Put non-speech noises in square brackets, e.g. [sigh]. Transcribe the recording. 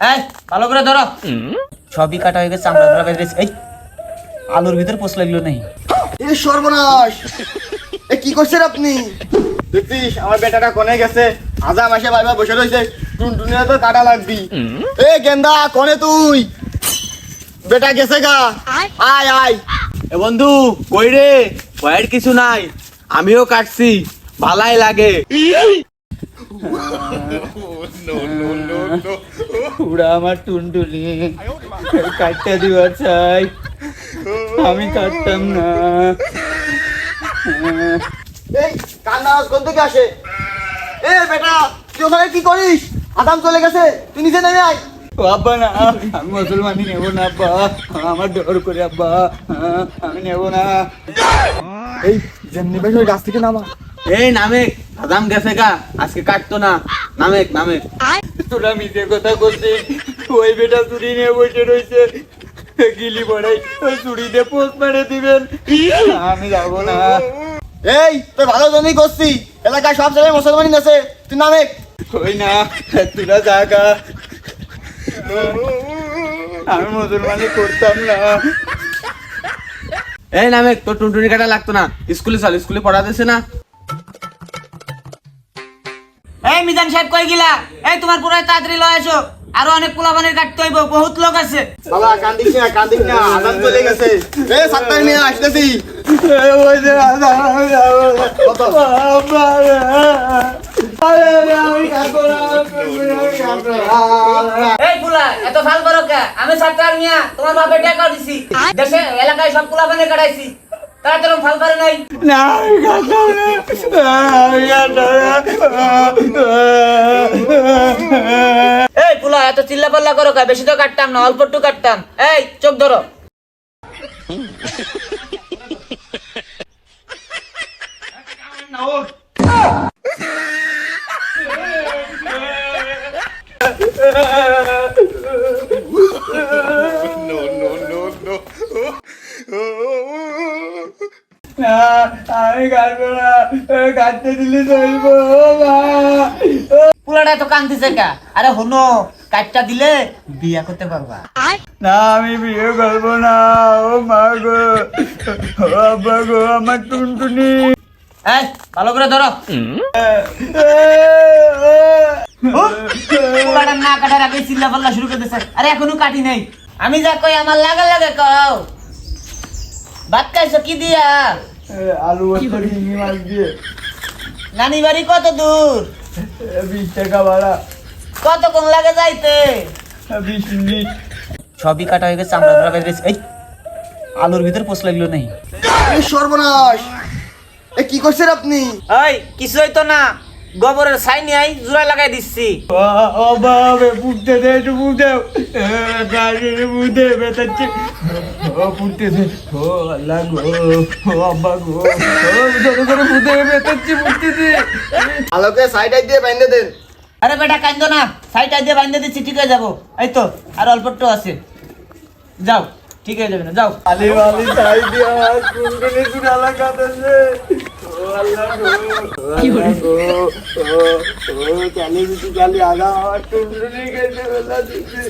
এই ভালো করে ধরো। সবই কাটা হয়ে গেছে আমরা ধরা বেরিয়েছে এই আলুর ভিতর পোষ লাগল নেই। এ সর্বনাশ! এ কি করছেন আপনি? দেখছিস আমার বেটাটা কোনে গেছে। আজা মাসে বাইবা বসে রয়েছে। টুনটুনিয়া তো কাটা লাগবি। এ গেন্দা কোনে তুই? বেটা গেছে গা। আয়। আয় এ বন্ধু কই রে? ভয়ের কিছু নাই। আমিও কাটছি। ভালাই লাগে। [laughs] আমার টুনটুনি। কাটতে দিবা চাই। আমি কাটতাম না। এই কান্না আওয়াজ কোন থেকে আসে? এ বেটা তুই ওখানে কি করিস? আদাম চলে গেছে তুই নিচে নেমে আয়। ও আব্বা না আমি মুসলমানি নেব না আব্বা। আমার ডর করে আব্বা আমি নেব না। এই যেমনি ওই গাছ থেকে নামা। এই আদাম গেছে গা। আজকে কাটতো না। নামেক নামেক। তোরা কথা করছিস ওই বেটা চুরি নিয়ে বসে রয়েছে গিলি পড়াই ওই চুরিতে পোস্ট মেরে দিবেন। আমি যাব না। এই তুই ভালো করছি। এলাকায় সব মুসলমানি আছে। তুই নামে ওই না তোরা জাগা আমি মুসলমানি করতাম না। এই নামেক তোর টুনটুনি কাটা লাগতো না। স্কুলে চল স্কুলে পড়া দিছে না। এই মিজান সাহেব কই গিলা? এই তোমার পুরো তাড়াতাড়ি লয় আসো আরও অনেক পোলাপানের কাটতে হইব বহুত লোক আছে। বাবা কান্দিস না কান্দিস না আদাম চলে গেছে। এ সাত্তার মিয়া আসতেছি। ওই যে এত ফাল করো আমি সাতটার মিয়া তোমার বাপে টাকা দিছি। দেশে এলাকায় সব পোলাপানের কাটাইছি। তারা তোরম ফাল নাই। না এই পুলা এত চিল্লা পাল্লা করো কে? বেশি তো কাটতাম না অল্প একটু কাটতাম। এই চোখ ধরো। আমি কাটবো না কাটতে দিলে চলবো পুলাটা তো কান্দিছে কা? আরে হনো কাটটা দিলে বিয়া করতে পারবা। না আমি বিয়ে করব না ও মা গো ও গো আমার টুনটুনি। এই ভালো করে ধরো। পুলাটা না কাটার আগে চিল্লা পাল্লা শুরু করে দিছে। আরে এখনও কাটি নাই। আমি যা কই আমার লাগা লাগে কও। ভাত খাইছো কি দিয়া? আলু মাছ দিয়ে। নানি বাড়ি কত দূর? বিশ টাকা ভাড়া। কত কোন লাগে যাইতে? বিশ মিনিট। সবই কাটা হয়ে গেছে আমরা ধরা এই আলুর ভিতর পোষ লাগল নেই। সর্বনাশ। এ কি করছেন আপনি? এই কিছু হইতো না। গোবরের ছাই নিয়ে আই জোড়া লাগাই দিচ্ছি। অবাবে পুড়তে দে একটু পুড়তে গাড়ি পুড়তে বেতাচ্ছে ও পুড়তেছে ও আল্লাহ গো ও আব্বা গো। ও ছোট ছোট পুড়তে বেতাচ্ছি পুড়তেছে আলোকে সাইডাই দিয়ে বাইন্ধে দেন। আরে বেটা কান্দো না। ছাইটা দিয়ে বান্ধে দিচ্ছি ঠিক হয়ে যাব। এই তো আর অল্প একটু আছে। যাও ঠিক হয়ে যাবে না যাও। আলি বালি সাইড দিয়ে আমার কুন্ডলি চুড়ালা বিটি চালি আগা আমার কুন্ডলি গেছে বেলা দিচ্ছে